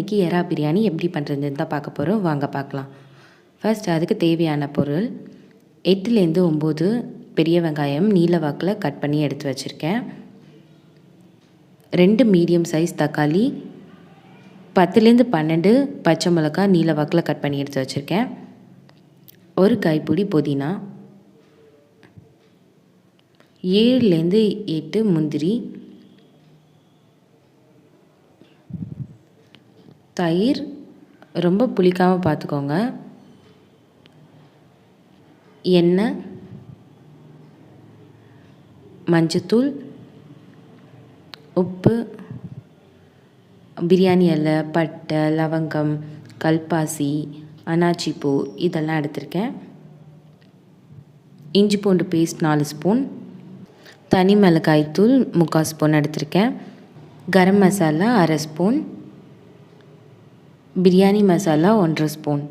இன்றைக்கி எறா பிரியாணி எப்படி பண்ணுறதுன்னு தான் பார்க்க போகிறோம் வாங்க பார்க்கலாம். ஃபர்ஸ்ட் அதுக்கு தேவையான பொருள். எட்டுலேருந்து ஒம்பது பெரிய வெங்காயம் நீல வாக்கில் கட் பண்ணி எடுத்து வச்சுருக்கேன். ரெண்டு மீடியம் சைஸ் தக்காளி பத்துலேருந்து பன்னெண்டு பச்சை மிளகா நீல வாக்கில் கட் பண்ணி எடுத்து வச்சுருக்கேன். ஒரு கைப்பிடி புதினா ஏழுலேருந்து எட்டு முந்திரி தயிர் ரொம்ப புளிக்காமல் பார்த்துக்கோங்க எண்ணெய் மஞ்சத்தூள் உப்பு பிரியாணி இலை பட்டை லவங்கம் கல்பாசி அனாச்சிப்பூ இதெல்லாம் எடுத்திருக்கேன். இஞ்சி பூண்டு பேஸ்ட் நாலு ஸ்பூன் தனி மிளகாய் தூள் முக்கால் ஸ்பூன் எடுத்திருக்கேன். கரம் மசாலா அரை ஸ்பூன் பிரியாணி மசாலா ஒன்றரை ஸ்பூன்.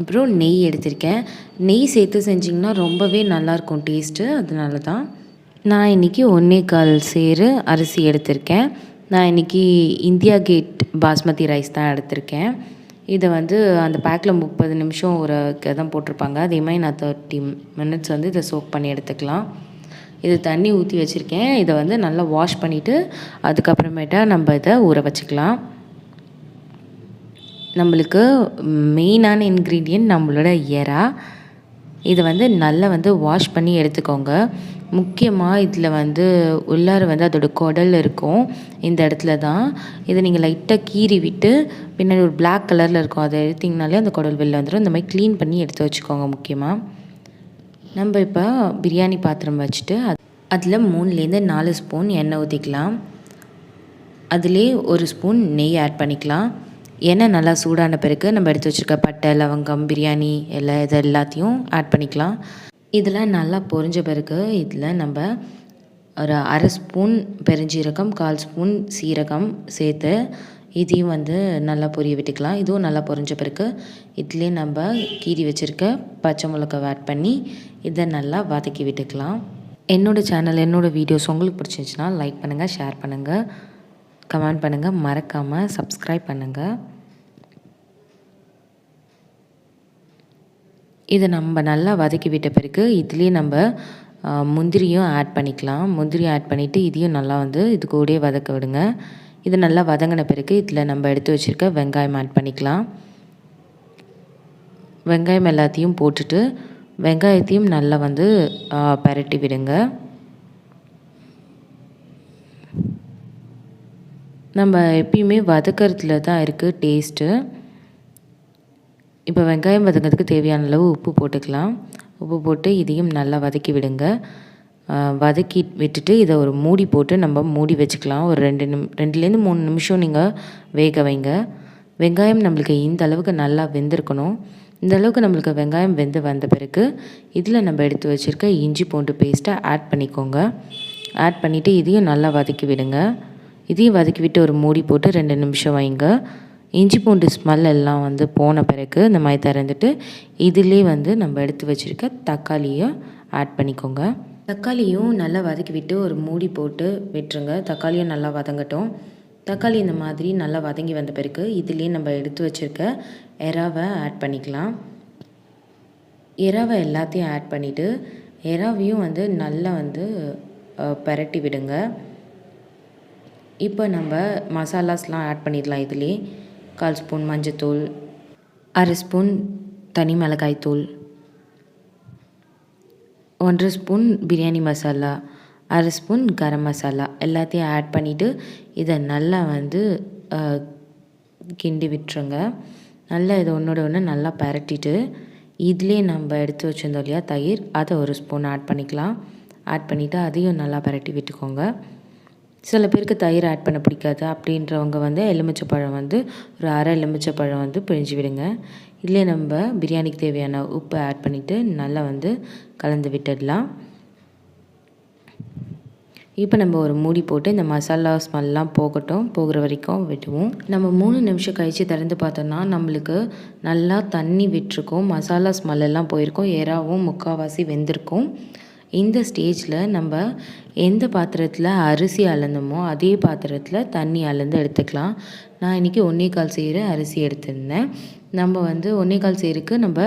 அப்புறம் நெய் எடுத்திருக்கேன். நெய் சேர்த்து செஞ்சிங்கன்னா ரொம்பவே நல்லாயிருக்கும் டேஸ்ட்டு அதனால தான் நான் இன்றைக்கி ஒன்றே கால் சேரு அரிசி எடுத்திருக்கேன். நான் இன்றைக்கி இந்தியா கேட் பாஸ்மதி ரைஸ் தான் எடுத்திருக்கேன். இதை வந்து அந்த பேக்கில் முப்பது நிமிஷம் ஒரு தான் போட்டிருப்பாங்க. அதே மாதிரி நான் தேர்ட்டி மினிட்ஸ் வந்து இதை சோக் பண்ணி எடுத்துக்கலாம். இது தண்ணி ஊற்றி வச்சுருக்கேன். இதை வந்து நல்லா வாஷ் பண்ணிவிட்டு அதுக்கப்புறமேட்டா நம்ம இதை ஊற வச்சுக்கலாம். நம்மளுக்கு மெயினான இன்க்ரீடியன்ட் நம்மளோட எறா. இதை வந்து நல்லா வந்து வாஷ் பண்ணி எடுத்துக்கோங்க. முக்கியமாக இதில் வந்து உள்ளார வந்து அதோட குடல் இருக்கும். இந்த இடத்துல தான். இதை நீங்கள் லைட்டாக கீறி விட்டு பின்னாடி ஒரு பிளாக் கலரில் இருக்கும். அதை எடுத்திங்கனாலே அந்த குடல் வெளில வந்துடும் இந்த மாதிரி க்ளீன் பண்ணி எடுத்து வச்சுக்கோங்க முக்கியமாக நம்ம இப்போ பிரியாணி பாத்திரம் வச்சுட்டு அதில் மூணுலேருந்து நாலு ஸ்பூன் எண்ணெய் ஊற்றிக்கலாம் அதிலே ஒரு ஸ்பூன் நெய் ஆட் பண்ணிக்கலாம். எண்ணெய் நல்லா சூடான பிறகு நம்ம எடுத்து வச்சுருக்க பட்டை லவங்கம் பிரியாணி எல்லாம் இது எல்லாத்தையும் ஆட் பண்ணிக்கலாம். இதெல்லாம் நல்லா பொரிஞ்ச பிறகு இதில் நம்ம ஒரு அரை ஸ்பூன் பெருஞ்சீரகம் கால் ஸ்பூன் சீரகம் சேர்த்து இதையும் வந்து நல்லா பொரிய விட்டுக்கலாம். இதுவும் நல்லா பொரிஞ்ச பிறகு இதுலேயே நம்ம கீறி வச்சுருக்க பச்சை மிளகாவை ஆட் பண்ணி இதை நல்லா வதக்கி விட்டுக்கலாம். என்னோடய சேனல் என்னோடய வீடியோஸ் உங்களுக்கு பிடிச்சிருந்துச்சின்னா லைக் பண்ணுங்கள் ஷேர் பண்ணுங்கள் கமெண்ட் பண்ணுங்கள் மறக்காமல் சப்ஸ்கிரைப் பண்ணுங்கள் இதை நம்ம நல்லா வதக்கி விட்ட பிறகு இதுலேயே நம்ம முந்திரியும் ஆட் பண்ணிக்கலாம். முந்திரியும் ஆட் பண்ணிவிட்டு இதையும் நல்லா வந்து இது கூடயே வதக்க விடுங்க. இது நல்லா வதங்கின பிறகு இதில் நம்ம எடுத்து வச்சுருக்க வெங்காயம் ஆட் பண்ணிக்கலாம். வெங்காயம் எல்லாத்தையும் போட்டுட்டு வெங்காயத்தையும் நல்லா வந்து பரட்டி விடுங்க. நம்ம எப்பயுமே வதக்கிறதுல தான் இருக்குது டேஸ்ட்டு இப்போ வெங்காயம் வதங்கிறதுக்கு தேவையான அளவு உப்பு போட்டுக்கலாம். உப்பு போட்டு இதையும் நல்லா வதக்கி விடுங்க. வதக்கி விட்டுட்டு இதை ஒரு மூடி போட்டு நம்ம மூடி வச்சுக்கலாம். ஒரு ரெண்டு நிம் ரெண்டுலேருந்து மூணு நிமிஷம் நீங்கள் வேக வைங்க. வெங்காயம் நம்மளுக்கு இந்த அளவுக்கு நல்லா வெந்திருக்கணும். இந்த அளவுக்கு நம்மளுக்கு வெங்காயம் வெந்து வந்த பிறகு இதில் நம்ம எடுத்து வச்சுருக்க இஞ்சி பூண்டு பேஸ்ட்டை ஆட் பண்ணிக்கோங்க. ஆட் பண்ணிவிட்டு இதையும் நல்லா வதக்கி விடுங்க. இதையும் வதக்கி விட்டு ஒரு மூடி போட்டு ரெண்டு நிமிஷம் வைங்க. இஞ்சி பூண்டு ஸ்மெல் எல்லாம் வந்து போன பிறகு இந்த மாதிரி திறந்துட்டு இதிலே வந்து நம்ம எடுத்து வச்சுருக்க தக்காளியை ஆட் பண்ணிக்கோங்க. தக்காளியும் நல்லா வதக்கி விட்டு ஒரு மூடி போட்டு விட்டுருங்க. தக்காளியும் நல்லா வதங்கட்டும். தக்காளி இந்த மாதிரி நல்லா வதங்கி வந்த பிறகு இதுலேயே நம்ம எடுத்து வச்சுருக்க எறாவை ஆட் பண்ணிக்கலாம். எறாவை எல்லாத்தையும் ஆட் பண்ணிவிட்டு எறாவையும் வந்து நல்லா வந்து பரட்டி விடுங்க. இப்போ நம்ம மசாலாஸ்லாம் ஆட் பண்ணிடலாம் இதுலேயே கால் ஸ்பூன் மஞ்சத்தூள் அரை ஸ்பூன் தனி மிளகாய் தூள் ஒன்றரை ஸ்பூன் பிரியாணி மசாலா அரை ஸ்பூன் கரம் மசாலா எல்லாத்தையும் ஆட் பண்ணிவிட்டு இதை நல்லா வந்து கிண்டி விட்டுருங்க. நல்லா இதை ஒன்றோட ஒன்று நல்லா பரட்டிட்டு இதுலேயே நம்ம எடுத்து வச்சுருந்தோம் இல்லையா தயிர் அதை ஒரு ஸ்பூன் ஆட் பண்ணிக்கலாம். ஆட் பண்ணிவிட்டு அதையும் நல்லா பரட்டி விட்டுக்கோங்க. சில பேருக்கு தயிர் ஆட் பண்ண பிடிக்காது. அப்படின்றவங்க வந்து எலுமிச்சைப்பழம் வந்து ஒரு அரை எலுமிச்சைப்பழம் வந்து பிழிஞ்சு விடுங்க. இதிலே நம்ம பிரியாணிக்கு தேவையான உப்பு ஆட் பண்ணிவிட்டு நல்லா வந்து கலந்து விட்டுடலாம். இப்போ நம்ம ஒரு மூடி போட்டு இந்த மசாலா ஸ்மெல்லாம் போகட்டும். போகிற வரைக்கும் விட்டுவோம் நம்ம மூணு நிமிஷம் கழித்து திறந்து பார்த்தோன்னா நம்மளுக்கு நல்லா தண்ணி விட்டுருக்கும். மசாலா ஸ்மெல்லாம் போயிருக்கும். ஏறாவும் முக்கால்வாசி வெந்திருக்கும். இந்த ஸ்டேஜில் நம்ம எந்த பாத்திரத்தில் அரிசி அளந்தோமோ அதே பாத்திரத்தில் தண்ணி அளந்து எடுத்துக்கலாம். நான் இன்றைக்கி ஒன்றே கால் சேரு அரிசி எடுத்திருந்தேன். நம்ம வந்து ஒன்றே கால் சேருக்கு நம்ம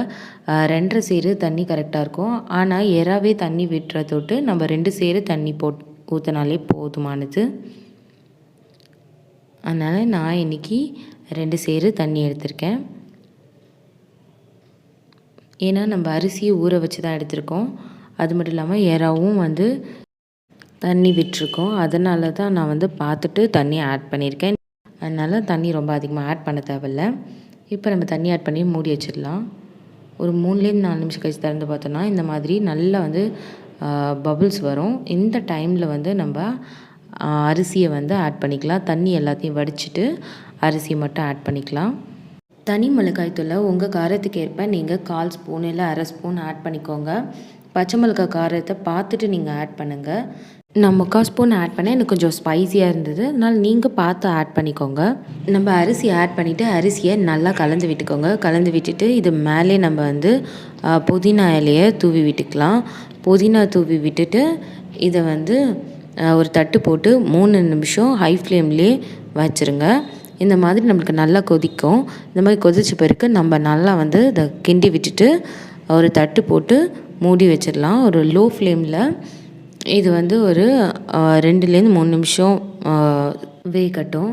ரெண்டரை சேரு தண்ணி கரெக்டாக இருக்கும். ஆனால் எறாவே தண்ணி விட்டுற தொட்டு நம்ம ரெண்டு சேரு தண்ணி போட் ஊற்றினாலே போதுமானது. அதனால் நான் இன்றைக்கி ரெண்டு சேரு தண்ணி எடுத்திருக்கேன். ஏன்னா நம்ம அரிசியை ஊற வச்சு தான் எடுத்திருக்கோம். அது மட்டும் இல்லாமல் எறாவும் வந்து தண்ணி விட்டுருக்கோம். அதனால தான் நான் வந்து பார்த்துட்டு தண்ணி ஆட் பண்ணியிருக்கேன். அதனால் தண்ணி ரொம்ப அதிகமாக ஆட் பண்ண தேவையில்ல. இப்போ நம்ம தண்ணி ஆட் பண்ணி மூடி வச்சிடலாம். ஒரு மூணுலேருந்து நாலு நிமிஷம் கழிச்சு திறந்து பார்த்தோன்னா இந்த மாதிரி நல்லா வந்து பபுள்ஸ் வரும். இந்த டைமில் வந்து நம்ம அரிசியை வந்து ஆட் பண்ணிக்கலாம். தண்ணி எல்லாத்தையும் வடிச்சிட்டு அரிசியை மட்டும் ஆட் பண்ணிக்கலாம். தனி மிளகாய் தூளை உங்கள் காரத்துக்கு ஏற்ப நீங்கள் கால் ஸ்பூன் இல்லை அரை ஸ்பூன் ஆட் பண்ணிக்கோங்க. பச்சை மிளகாய் காரத்தை பார்த்துட்டு நீங்கள் ஆட் பண்ணுங்கள் நான் முக்கால் ஸ்பூன் ஆட் பண்ணேன். எனக்கு கொஞ்சம் ஸ்பைஸியாக இருந்தது. அதனால் நீங்கள் பார்த்து ஆட் பண்ணிக்கோங்க. நம்ம அரிசி ஆட் பண்ணிவிட்டு அரிசியை நல்லா கலந்து விட்டுக்கோங்க. கலந்து விட்டுட்டு இது மேலே நம்ம வந்து புதினா இலையை தூவி விட்டுக்கலாம். புதினா தூவி விட்டுட்டு இதை வந்து ஒரு தட்டு போட்டு மூணு நிமிஷம் ஹை ஃப்ளேம்லேயே வச்சுருங்க. இந்த மாதிரி நம்மளுக்கு நல்லா கொதிக்கும். இந்த மாதிரி கொதிச்ச பிறகு நம்ம நல்லா வந்து இதை கிண்டி விட்டுட்டு ஒரு தட்டு போட்டு மூடி வச்சிடலாம். ஒரு லோ ஃப்ளேமில் இது வந்து ஒரு ரெண்டுலேருந்து மூணு நிமிஷம் வேகட்டும்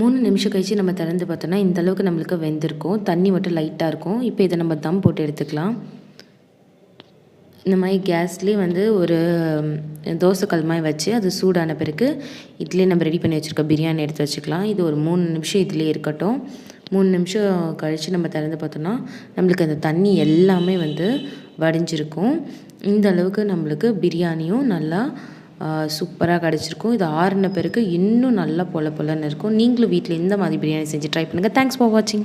மூணு நிமிஷம் கழித்து நம்ம திறந்து பார்த்தோன்னா இந்த அளவுக்கு நம்மளுக்கு வெந்திருக்கும். தண்ணி மட்டும் லைட்டாக இருக்கும். இப்போ இதை நம்ம தம் போட்டு எடுத்துக்கலாம். இந்த மாதிரி கேஸ்லேயே வந்து ஒரு தோசைக்கல் மாதிரி வச்சு அது சூடான பிறகு இட்லி நம்ம ரெடி பண்ணி வச்சுருக்க பிரியாணி எடுத்து வச்சுக்கலாம். இது ஒரு மூணு நிமிஷம் இதுலேயே இருக்கட்டும். மூணு நிமிஷம் கழித்து நம்ம திறந்து பார்த்தோன்னா நம்மளுக்கு அந்த தண்ணி எல்லாமே வந்து வடிஞ்சிருக்கும். இந்த அளவுக்கு நம்மளுக்கு பிரியாணியும் நல்லா சூப்பராக கிடச்சிருக்கும். இது ஆறின பிறகு இன்னும் நல்லா பொல பொலன்னு இருக்கும். நீங்களும் வீட்டில் இந்த மாதிரி பிரியாணி செஞ்சு ட்ரை பண்ணுங்கள் தேங்க்ஸ் ஃபார் வாட்சிங்